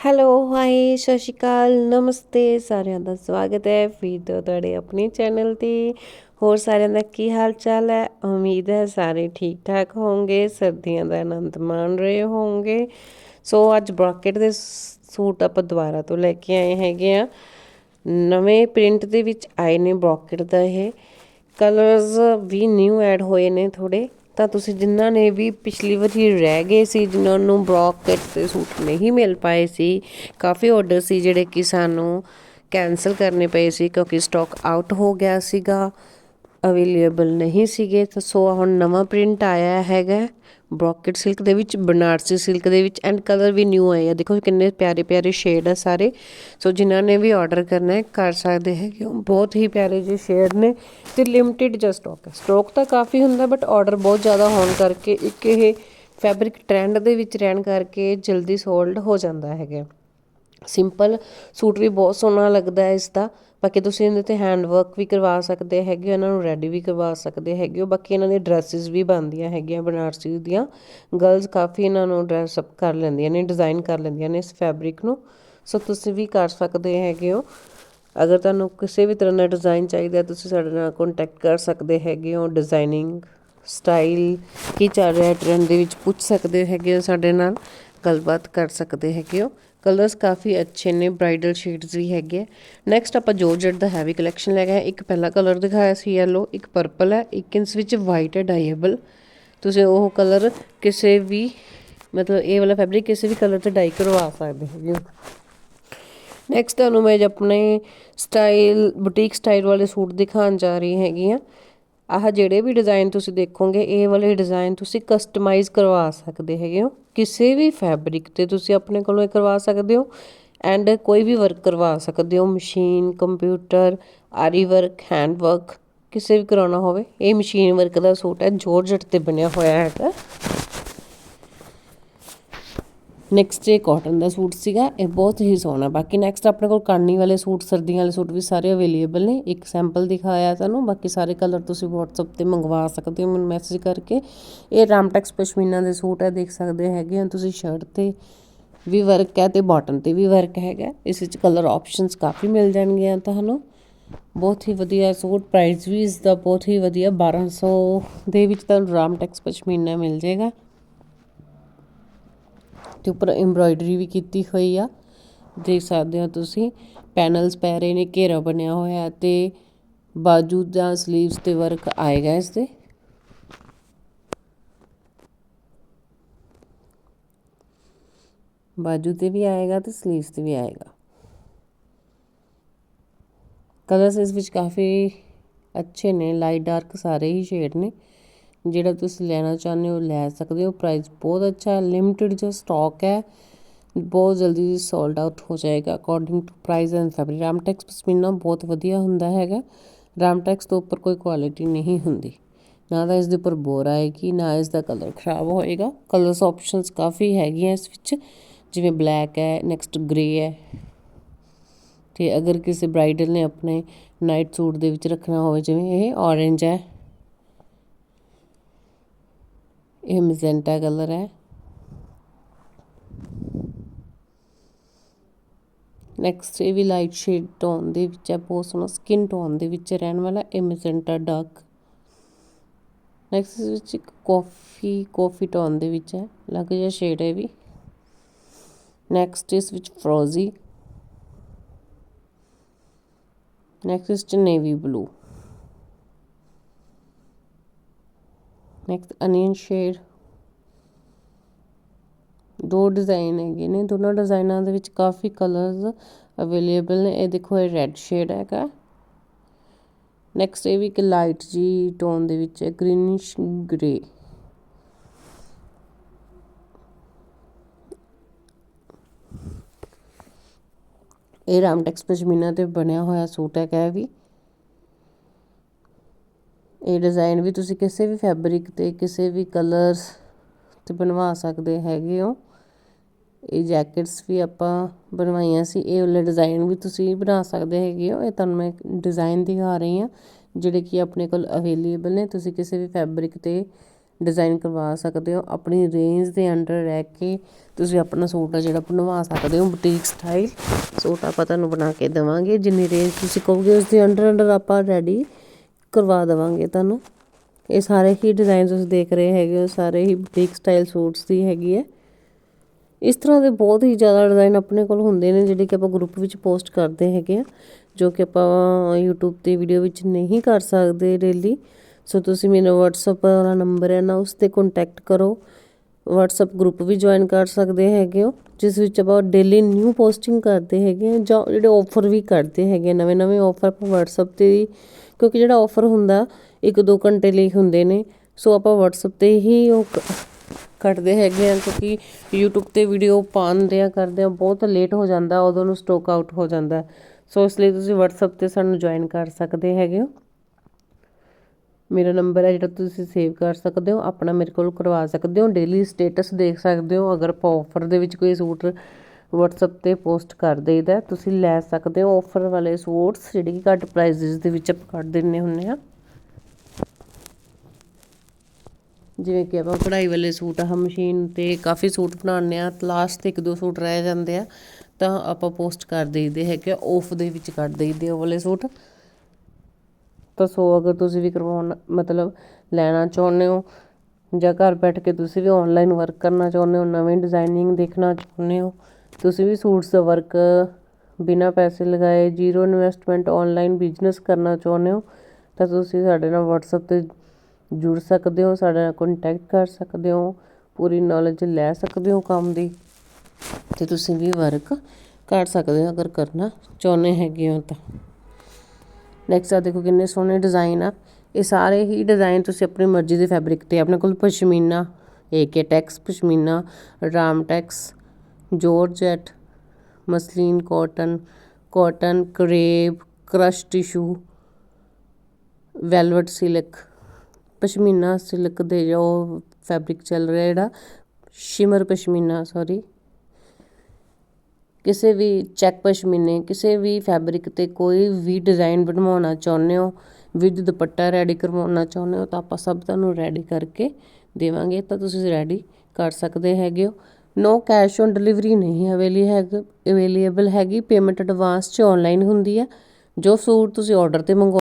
Hello hi ਸਤਿ ਸ਼੍ਰੀ ਅਕਾਲ, ਨਮਸਤੇ, ਸਾਰਿਆਂ ਦਾ ਸਵਾਗਤ ਹੈ ਫਿਰ ਤੁਹਾਡੇ ਆਪਣੇ ਚੈਨਲ ਤੇ। ਹੋਰ ਸਾਰਿਆਂ ਦਾ ਕੀ ਹਾਲ ਚਾਲ ਹੈ? ਉਮੀਦ ਹੈ ਸਾਰੇ ਠੀਕ ਠਾਕ ਹੋਣਗੇ, ਸਰਦੀਆਂ ਦਾ ਆਨੰਦ ਮਾਣ ਰਹੇ ਹੋਵੋਗੇ ਸੋ ਅੱਜ ਬ੍ਰੌਕਟ ਦੇ ਸੂਟ ਆਪਾਂ ਦੁਬਾਰਾ ਤੋਂ ਲੈ ਕੇ ਆਏ ਹੈਗੇ ਆ ਨਵੇਂ ਪ੍ਰਿੰਟ ਦੇ ਵਿੱਚ ਆਏ ਨੇ ਬ੍ਰੌਕਟ ਦਾ ਇਹ। ਕਲਰਸ ਵੀ ਨਿਊ ਐਡ ਹੋਏ ਨੇ ਥੋੜੇ ਤਾਂ ਤੁਸੀਂ ਜਿਨ੍ਹਾਂ ਨੇ ਵੀ ਪਿਛਲੀ ਵਾਰੀ ਰਹਿ ਗਏ ਸੀ, ਜਿਨ੍ਹਾਂ ਨੂੰ ਬ੍ਰੌਕਟ ਤੇ ਸੂਟ ਨਹੀਂ ਮਿਲ ਪਾਏ ਸੀ, ਕਾਫੀ ਆਰਡਰ ਸੀ ਜਿਹੜੇ ਕਿ ਸਾਨੂੰ ਕੈਨਸਲ ਕਰਨੇ ਪਏ ਸੀ ਕਿਉਂਕਿ ਸਟਾਕ ਆਊਟ ਹੋ ਗਿਆ ਸੀਗਾ ਅਵੇਲੇਬਲ ਨਹੀਂ ਸੀਗੇ, ਤਾਂ ਸੋ ਹੁਣ ਨਵਾਂ ਪ੍ਰਿੰਟ ਆਇਆ ਹੈਗਾ। ਬ੍ਰੋਕਟ ਸਿਲਕ ਦੇ ਵਿੱਚ, ਬਨਾਰਸੀ ਸਿਲਕ ਦੇ ਵਿੱਚ, ਐਂਡ ਕਲਰ ਵੀ ਨਿਊ ਆਏ ਆ। ਦੇਖੋ ਕਿੰਨੇ ਪਿਆਰੇ ਪਿਆਰੇ ਸ਼ੇਡ ਆ ਸਾਰੇ। ਸੋ ਜਿਨ੍ਹਾਂ ਨੇ ਵੀ ਆਰਡਰ ਕਰਨਾ ਹੈ, ਕਰ ਸਕਦੇ ਹੈਗੇ ਬਹੁਤ ਹੀ ਪਿਆਰੇ ਜਿਹੇ ਸ਼ੇਡ ਨੇ ਤੇ ਲਿਮਟਿਡ ਜਿਹਾ ਸਟਾਕ ਹੈ। ਸਟਾਕ ਤਾਂ ਕਾਫੀ ਹੁੰਦਾ, ਬਟ ਆਰਡਰ ਬਹੁਤ ਜ਼ਿਆਦਾ ਹੋਣ ਕਰਕੇ ਇੱਕ ਇਹ ਫੈਬਰਿਕ ਟ੍ਰੈਂਡ ਦੇ ਵਿੱਚ ਰਹਿਣ ਕਰਕੇ ਜਲਦੀ ਸੋਲਡ ਹੋ ਜਾਂਦਾ ਹੈਗਾ। ਸਿੰਪਲ ਸੂਟ ਵੀ ਬਹੁਤ ਸੋਹਣਾ ਲੱਗਦਾ ਹੈ ਇਸ ਦਾ ਬਾਕੀ ਤੁਸੀਂ ਇਹਦੇ ਤੇ ਹੈਂਡ ਵਰਕ ਵੀ ਕਰਵਾ ਸਕਦੇ ਹੈਗੇ ਇਹਨਾਂ ਨੂੰ ਰੈਡੀ ਵੀ ਕਰਵਾ ਸਕਦੇ ਹੈਗੇ ਹੋ। ਬਾਕੀ ਇਹਨਾਂ ਦੇ ਡਰੈਸਸ ਵੀ ਬਣਦੀਆਂ ਹੈਗੀਆਂ ਬਨਾਰਸੀ ਦੀਆਂ। ਗਰਲਸ ਕਾਫੀ ਇਹਨਾਂ ਨੂੰ ਡਰੈਸ ਅਪ ਕਰ ਲੈਂਦੀਆਂ ਨੇ ਡਿਜ਼ਾਈਨ ਕਰ ਲੈਂਦੀਆਂ ਨੇ ਇਸ ਫੈਬਰਿਕ ਨੂੰ। ਸੋ ਤੁਸੀਂ ਵੀ ਕਰ ਸਕਦੇ ਹੈਗੇ ਹੋ। ਅਗਰ ਤੁਹਾਨੂੰ ਕਿਸੇ ਵੀ ਤਰ੍ਹਾਂ ਦਾ ਡਿਜ਼ਾਈਨ ਚਾਹੀਦਾ ਤੁਸੀਂ ਸਾਡੇ ਨਾਲ ਕੰਟੈਕਟ ਕਰ ਸਕਦੇ ਹੈਗੇ ਹੋ। ਡਿਜ਼ਾਈਨਿੰਗ ਸਟਾਈਲ ਕੀ ਚੱਲ ਰਿਹਾ ਟ੍ਰੈਂਡ ਦੇ ਵਿੱਚ ਪੁੱਛ ਸਕਦੇ ਹੈਗੇ ਹੋ ਸਾਡੇ ਨਾਲ। ਗੱਲਬਾਤ ਕਰ ਸਕਦੇ ਹੈਗੇ ਹੋ। ਕਲਰਸ ਕਾਫੀ ਅੱਛੇ ਨੇ ਬ੍ਰਾਈਡਲ ਸ਼ੇਡਸ ਵੀ ਹੈਗੇ ਨੈਕਸਟ ਆਪਾਂ ਜੋਰਜਟ ਦਾ ਹੈਵੀ ਕਲੈਕਸ਼ਨ ਲੈ ਗਏ ਇੱਕ ਪਹਿਲਾ ਕਲਰ ਦਿਖਾਇਆ ਸੀ ਯੈਲੋ ਇੱਕ ਪਰਪਲ ਹੈ, ਇੱਕ ਇੰਸ ਵਿੱਚ ਵਾਈਟ ਹੈ ਡਾਈਏਬਲ ਤੁਸੀਂ ਉਹ ਕਲਰ ਕਿਸੇ ਵੀ, ਮਤਲਬ ਇਹ ਵਾਲਾ ਫੈਬਰਿਕ ਕਿਸੇ ਵੀ ਕਲਰ ਤੇ ਡਾਈ ਕਰਵਾ ਸਕਦੇ ਹੈਗੇ ਨੈਕਸਟ ਤੁਹਾਨੂੰ ਮੈਂ ਆਪਣੇ ਸਟਾਈਲ ਬੁਟੀਕ ਸਟਾਈਲ ਵਾਲੇ ਸੂਟ ਦਿਖਾਉਣ ਜਾ ਰਹੀ ਹੈਗੀ ਆ। ਆਹ ਜਿਹੜੇ ਵੀ ਡਿਜ਼ਾਈਨ ਤੁਸੀਂ ਦੇਖੋਗੇ, ਇਹ ਵਾਲੇ ਡਿਜ਼ਾਈਨ ਤੁਸੀਂ ਕਸਟਮਾਈਜ਼ ਕਰਵਾ ਸਕਦੇ ਹੈਗੇ ਹੋ। ਕਿਸੇ ਵੀ ਫੈਬਰਿਕ ਤੇ ਤੁਸੀਂ ਆਪਣੇ ਕੋਲੋਂ ਇਹ ਕਰਵਾ ਸਕਦੇ ਹੋ ਐਂਡ ਕੋਈ ਵੀ ਵਰਕ ਕਰਵਾ ਸਕਦੇ ਹੋ। ਮਸ਼ੀਨ ਕੰਪਿਊਟਰ ਆਰੀ ਵਰਕ ਹੈਂਡ ਵਰਕ ਕਿਸੇ ਵੀ ਕਰਾਉਣਾ ਹੋਵੇ, ਇਹ ਮਸ਼ੀਨ ਵਰਕ ਦਾ ਸੂਟ ਹੈ ਜੋਰਜਟ ਤੇ ਬਣਿਆ ਹੋਇਆ ਹੈਗਾ। ਨੈਕਸਟ ਇਹ ਕਾਟਨ ਦਾ ਸੂਟ ਸੀਗਾ। ਇਹ ਬਹੁਤ ਹੀ ਸੋਹਣਾ। ਬਾਕੀ ਨੈਕਸਟ ਆਪਣੇ ਕੋਲ ਕਾਨੀ ਵਾਲੇ ਸੂਟ, ਸਰਦੀਆਂ ਵਾਲੇ ਸੂਟ ਵੀ ਸਾਰੇ ਅਵੇਲੇਬਲ ਨੇ। ਇੱਕ ਸੈਂਪਲ ਦਿਖਾਇਆ ਤੁਹਾਨੂੰ। ਬਾਕੀ ਸਾਰੇ ਕਲਰ ਤੁਸੀਂ WhatsApp ਤੇ ਮੰਗਵਾ ਸਕਦੇ ਹੋ। ਮੈਨੂੰ ਮੈਸੇਜ ਕਰਕੇ। ਇਹ ਰਾਮਟੈਕਸ ਪਸ਼ਮੀਨਾ ਦੇ ਸੂਟ ਹੈ ਦੇਖ ਸਕਦੇ ਹੈਗੇ ਹੋ ਤੁਸੀਂ। ਸ਼ਰਟ ਤੇ ਵੀ ਵਰਕ ਹੈ ਤੇ ਬਾਟਮ ਤੇ ਵੀ ਵਰਕ ਹੈਗਾ। ਇਸ ਵਿੱਚ ਕਲਰ ਆਪਸ਼ਨਸ ਕਾਫੀ ਮਿਲ ਜਾਣਗੀਆਂ ਤੁਹਾਨੂੰ। ਬਹੁਤ ਹੀ ਵਧੀਆ ਸੂਟ। ਪ੍ਰਾਈਸ ਵੀ ਇਸ ਦਾ ਬਹੁਤ ਹੀ ਵਧੀਆ। 1200 ਦੇ ਵਿੱਚ ਤੁਹਾਨੂੰ ਰਾਮਟੈਕਸ ਪਸ਼ਮੀਨਾ ਮਿਲ ਜਾਏਗਾ। ਤੇ ਉੱਪਰ ਐਮਬ੍ਰਾਇਡਰੀ ਵੀ ਕੀਤੀ ਹੋਈ ਆ। ਦੇਖ ਸਕਦੇ ਹੋ ਤੁਸੀਂ ਪੈਨਲਸ ਪੈ ਰਹੇ ਨੇ, ਘੇਰਾ ਬਣਿਆ ਹੋਇਆ ਤੇ ਬਾਜੂ ਜਾਂ 슬ੀਵਸ ਤੇ ਵਰਕ ਆਏਗਾ ਇਸ ਤੇ। ਬਾਜੂ ਤੇ ਵੀ ਆਏਗਾ ਤੇ 슬ੀਵਸ ਤੇ ਵੀ ਆਏਗਾ। ਕਲਰਸ ਇਸ ਵਿੱਚ ਕਾਫੀ ਅੱਛੇ ਨੇ ਲਾਈਟ ਡਾਰਕ ਸਾਰੇ ਹੀ ਸ਼ੇਡ ਨੇ। ਜਿਹੜਾ ਤੁਸੀਂ ਲੈਣਾ ਚਾਹੁੰਦੇ ਹੋ, ਲੈ ਸਕਦੇ ਹੋ। ਪ੍ਰਾਈਸ ਬਹੁਤ ਅੱਛਾ ਹੈ ਲਿਮਟਿਡ ਜੋ ਸਟਾਕ ਹੈ, ਬਹੁਤ ਜਲਦੀ ਸੋਲਡ ਆਊਟ ਹੋ ਜਾਏਗਾ। According to price and fabric Ramtex pashmina ਬਹੁਤ ਵਧੀਆ ਹੁੰਦਾ ਹੈਗਾ। ਰਾਮਟੈਕਸ ਤੋਂ ਉੱਪਰ ਕੋਈ ਕੁਆਲਿਟੀ ਨਹੀਂ ਹੁੰਦੀ। ਨਾ ਤਾਂ ਇਸ ਦੇ ਉੱਪਰ ਬੋਰ ਆਏਗੀ, ਨਾ ਇਸ ਦਾ ਕਲਰ ਖਰਾਬ ਹੋਏਗਾ। ਕਲਰਸ ਆਪਸ਼ਨਸ ਕਾਫੀ ਹੈਗੀਆਂ ਇਸ ਵਿੱਚ, ਜਿਵੇਂ ਬਲੈਕ ਹੈ ਨੈਕਸਟ ਗ੍ਰੇ ਹੈ। ਤੇ ਅਗਰ ਕਿਸੇ ਬ੍ਰਾਈਡਲ ਨੇ ਆਪਣੇ ਨਾਈਟ ਸੂਟ ਦੇ ਵਿੱਚ ਰੱਖਣਾ ਹੋਵੇ, ਜਿਵੇਂ ਇਹ ਔਰੇਂਜ ਹੈ। ਇਹ ਮੈਜੈਂਟਾ ਕਲਰ ਹੈ। ਨੈਕਸਟ ਇਹ ਵੀ ਲਾਈਟ ਸ਼ੇਡ ਟੋਨ ਦੇ ਵਿੱਚ ਹੈ, ਬਹੁਤ ਸੋਹਣਾ ਸਕਿਨ ਟੋਨ ਦੇ ਵਿੱਚ ਰਹਿਣ ਵਾਲਾ ਇਹ ਮੈਜੈਂਟਾ ਡਾਰਕ ਨੈਕਸਟ ਵਿੱਚ ਇੱਕ ਕਾਫੀ ਕਾਫੀ ਟੋਨ ਦੇ ਵਿੱਚ ਹੈ ਲੱਗ ਜਿਹਾ ਸ਼ੇਡ ਹੈ ਵੀ। ਨੈਕਸਟ ਇਸ ਵਿੱਚ ਫਰੋਜ਼ੀ ਨੈਕਸਟ 'ਚ navy blue next onion shade ਦੋ ਡਿਜ਼ਾਈਨ ਹੈਗੇ ਨੇ, ਦੋਨਾਂ ਡਿਜ਼ਾਈਨਾਂ ਦੇ ਵਿੱਚ ਕਾਫੀ ਕਲਰਸ ਅਵੇਲੇਬਲ ਨੇ। ਇਹ ਦੇਖੋ, ਇਹ ਰੈੱਡ ਸ਼ੇਡ ਹੈਗਾ। ਨੈਕਸਟ ਇਹ ਵੀ ਇੱਕ ਲਾਈਟ ਜੀ ਟੋਨ ਦੇ ਵਿੱਚ ਹੈ ਗ੍ਰੀਨਿਸ਼ ਗ੍ਰੇ ਇਹ ਰਾਮਟੈਕਸ ਪਸ਼ਮੀਨਾ ਤੇ ਬਣਿਆ ਹੋਇਆ ਸੂਟ ਹੈਗਾ ਵੀ। ਇਹ ਡਿਜ਼ਾਈਨ ਵੀ ਤੁਸੀਂ ਕਿਸੇ ਵੀ ਫੈਬਰਿਕ ਤੇ ਕਿਸੇ ਵੀ ਕਲਰਸ ਤੇ ਬਣਵਾ ਸਕਦੇ ਹੈਗੇ ਹੋ। ਇਹ ਜੈਕਟਸ ਵੀ ਆਪਾਂ ਬਣਵਾਈਆਂ ਸੀ, ਇਹ ਵਾਲੇ ਡਿਜ਼ਾਈਨ ਵੀ ਤੁਸੀਂ ਬਣਾ ਸਕਦੇ ਹੈਗੇ ਹੋ। ਇਹ ਤੁਹਾਨੂੰ ਮੈਂ ਡਿਜ਼ਾਈਨ ਦਿਖਾ ਰਹੀ ਹਾਂ, ਜਿਹੜੇ ਕਿ ਆਪਣੇ ਕੋਲ ਅਵੇਲੇਬਲ ਨੇ। ਤੁਸੀਂ ਕਿਸੇ ਵੀ ਫੈਬਰਿਕ ਤੇ ਡਿਜ਼ਾਈਨ ਕਰਵਾ ਸਕਦੇ ਹੋ। ਆਪਣੀ ਰੇਂਜ ਦੇ ਅੰਡਰ ਰਹਿ ਕੇ ਤੁਸੀਂ ਆਪਣਾ ਸੂਟ ਆ ਜਿਹੜਾ ਬਣਵਾ ਸਕਦੇ ਹੋ ਬੁਟੀਕ ਸਟਾਈਲ ਸੂਟ ਆਪਾਂ ਤੁਹਾਨੂੰ ਬਣਾ ਕੇ ਦੇਵਾਂਗੇ। ਜਿੰਨੀ ਰੇਂਜ ਤੁਸੀਂ ਕਹੋਗੇ, ਉਸ ਦੇ ਅੰਡਰ ਅੰਡਰ ਆਪਾਂ ਰੈਡੀ ਕਰਵਾ ਦੇਵਾਂਗੇ ਤੁਹਾਨੂੰ। ਇਹ ਸਾਰੇ ਹੀ ਡਿਜ਼ਾਈਨ ਤੁਸੀਂ ਦੇਖ ਰਹੇ ਹੈਗੇ ਹੋ, ਸਾਰੇ ਹੀ ਬੁਟੀਕ ਸਟਾਈਲ ਸੂਟਸ ਦੀ ਹੈਗੀ ਹੈ। ਇਸ ਤਰ੍ਹਾਂ ਦੇ ਬਹੁਤ ਹੀ ਜ਼ਿਆਦਾ ਡਿਜ਼ਾਈਨ ਆਪਣੇ ਕੋਲ ਹੁੰਦੇ ਨੇ, ਜਿਹੜੇ ਕਿ ਆਪਾਂ ਗਰੁੱਪ ਵਿੱਚ ਪੋਸਟ ਕਰਦੇ ਹੈਗੇ ਆ, ਜੋ ਕਿ ਆਪਾਂ YouTube ਤੇ ਵੀਡੀਓ ਵਿੱਚ ਨਹੀਂ ਕਰ ਸਕਦੇ ਡੇਲੀ ਸੋ ਤੁਸੀਂ ਮੇਰਾ WhatsApp ਵਾਲਾ ਨੰਬਰ ਹੈ ਨਾ, ਉਸ ਤੇ ਕੰਟੈਕਟ ਕਰੋ। WhatsApp ਗਰੁੱਪ ਵੀ ਜੁਆਇਨ ਕਰ ਸਕਦੇ ਹੈਗੇ ਹੋ, ਜਿਸ ਵਿੱਚ ਆਪਾਂ ਡੇਲੀ ਨਿਊ ਪੋਸਟਿੰਗ ਕਰਦੇ ਹੈਗੇ ਆ ਜਾਂ ਜਿਹੜੇ ਆਫਰ ਵੀ ਕਰਦੇ ਹੈਗੇ ਨਵੇਂ ਨਵੇਂ ਆਫਰ ਆਪਾਂ WhatsApp ਤੇ ਵੀ, ਕਿਉਂਕਿ ਜਿਹੜਾ ਆਫਰ ਹੁੰਦਾ, ਇੱਕ ਦੋ ਘੰਟੇ ਲਈ ਹੁੰਦੇ ਨੇ, ਸੋ ਆਪਾਂ WhatsApp ਤੇ ਹੀ ਉਹ ਕ- ਕੱਟਦੇ ਹੈਗੇ ਆ ਕਿਉਂਕਿ YouTube ਤੇ ਵੀਡੀਓ ਪਾਉਂਦੇ ਆ ਕਰਦੇ ਆ ਬਹੁਤ ਲੇਟ ਹੋ ਜਾਂਦਾ, ਉਦੋਂ ਨੂੰ ਸਟਾਕ ਆਊਟ ਹੋ ਜਾਂਦਾ। ਸੋ ਇਸ ਲਈ ਤੁਸੀਂ WhatsApp ਤੇ ਸਾਨੂੰ ਜੁਆਇਨ ਕਰ ਸਕਦੇ ਹੈਗੇ ਹੋ। ਮੇਰਾ ਨੰਬਰ ਹੈ ਜਿਹੜਾ ਤੁਸੀਂ ਸੇਵ ਕਰ ਸਕਦੇ ਹੋ, ਆਪਣਾ ਮੇਰੇ ਕੋਲ ਕਰਵਾ ਸਕਦੇ ਹੋ ਡੇਲੀ ਸਟੇਟਸ ਦੇਖ ਸਕਦੇ ਹੋ, ਅਗਰ ਆਪਾਂ ਆਫਰ ਦੇ ਵਿੱਚ ਕੋਈ ਸੂਟ WhatsApp ਤੇ ਪੋਸਟ ਕਰ ਦੇਈਦਾ ਤੁਸੀਂ ਲੈ ਸਕਦੇ ਹੋ ਆਫਰ ਵਾਲੇ ਸੂਟਸ, ਜਿਹੜੇ ਕਿ ਘੱਟ ਪ੍ਰਾਈਸਿਸ ਦੇ ਵਿੱਚ ਆਪਾਂ ਕੱਢ ਦਿੰਨੇ ਹੁੰਨੇ ਆ। ਜਿਵੇਂ ਕਿ ਆਪਾਂ ਕਢਾਈ ਵਾਲੇ ਸੂਟ ਆ, ਮਸ਼ੀਨ ਤੇ ਕਾਫੀ ਸੂਟ ਬਣਾਉਂਦੇ ਆ ਲਾਸਟ ਤੇ ਇੱਕ ਦੋ ਸੂਟ ਰਹਿ ਜਾਂਦੇ ਆ, ਤਾਂ ਆਪਾਂ ਪੋਸਟ ਕਰ ਦੇਈਦੇ ਹੈਗੇ ਆਫ ਦੇ ਵਿੱਚ ਕੱਢ ਦੇਈਦੇ ਉਹ ਵਾਲੇ ਸੂਟ। ਤਾਂ ਸੋ ਅਗਰ ਤੁਸੀਂ ਵੀ ਕਰਵਾਉਣ, ਮਤਲਬ ਲੈਣਾ ਚਾਹੁੰਦੇ ਹੋ, ਜਾਂ ਘਰ ਬੈਠ ਕੇ ਤੁਸੀਂ ਵੀ ਆਨਲਾਈਨ ਵਰਕ ਕਰਨਾ ਚਾਹੁੰਦੇ ਹੋ, ਨਵੇਂ ਡਿਜ਼ਾਈਨਿੰਗ ਦੇਖਣਾ ਚਾਹੁੰਦੇ ਹੋ, ਤੁਸੀਂ ਵੀ ਸੂਟਸ ਦਾ ਵਰਕ ਬਿਨਾਂ ਪੈਸੇ ਲਗਾਏ ਜ਼ੀਰੋ ਇਨਵੈਸਟਮੈਂਟ ਆਨਲਾਈਨ ਬਿਜ਼ਨਸ ਕਰਨਾ ਚਾਹੁੰਦੇ ਹੋ, ਤਾਂ ਤੁਸੀਂ ਸਾਡੇ ਨਾਲ WhatsApp ਤੇ ਜੁੜ ਸਕਦੇ ਹੋ, ਸਾਡੇ ਨਾਲ ਕੰਟੈਕਟ ਕਰ ਸਕਦੇ ਹੋ, ਪੂਰੀ ਨੌਲੇਜ ਲੈ ਸਕਦੇ ਹੋ ਕੰਮ ਦੀ, ਤੇ ਤੁਸੀਂ ਵੀ ਵਰਕ ਕਰ ਸਕਦੇ ਹੋ, ਅਗਰ ਕਰਨਾ ਚਾਹੁੰਦੇ ਹੈਗੇ ਹੋ ਤਾਂ। ਨੈਕਸਟ ਆ ਦੇਖੋ ਕਿੰਨੇ ਸੋਹਣੇ ਡਿਜ਼ਾਈਨ ਆ। ਇਹ ਸਾਰੇ ਹੀ ਡਿਜ਼ਾਈਨ ਤੁਸੀਂ ਆਪਣੀ ਮਰਜ਼ੀ ਦੇ ਫੈਬਰਿਕ ਤੇ, ਆਪਣੇ ਕੋਲ pashmina AK tex pashmina Ram tex georgette muslin cotton cotton crepe crush tissue velvet silk pashmina silk ਦੇ ਜੋ ਫੈਬਰਿਕ ਚੱਲ ਰਿਹਾ ਜਿਹੜਾ ਸ਼ਿਮਰ ਪਸ਼ਮੀਨਾ ਸੌਰੀ ਕਿਸੇ ਵੀ ਚੈੱਕ ਪਸ਼ਮੀਨੇ ਕਿਸੇ ਵੀ ਫੈਬਰਿਕ ਤੇ ਕੋਈ ਵੀ ਡਿਜ਼ਾਇਨ ਬਣਵਾਉਣਾ ਚਾਹੁੰਦੇ ਹੋ, ਵਿਦ ਦੁਪੱਟਾ ਰੈਡੀ ਕਰਵਾਉਣਾ ਚਾਹੁੰਦੇ ਹੋ, ਤਾਂ ਆਪਾਂ ਸਭ ਤੁਹਾਨੂੰ ਰੈਡੀ ਕਰਕੇ ਦੇਵਾਂਗੇ। ਤਾਂ ਤੁਸੀਂ ਰੈਡੀ ਕਰ ਸਕਦੇ ਹੈਗੇ ਹੋ। ਨੋ ਕੈਸ਼ ਔਨ ਡਿਲੀਵਰੀ ਨਹੀਂ ਅਵੇਲੀ ਹੈਗਾ ਅਵੇਲੇਬਲ ਹੈਗੀ। ਪੇਮੈਂਟ ਐਡਵਾਂਸ ਚ ਔਨਲਾਈਨ ਹੁੰਦੀ ਹੈ ਜੋ ਸੂਟ ਤੁਸੀਂ ਆਰਡਰ ਤੇ ਮੰਗਵਾ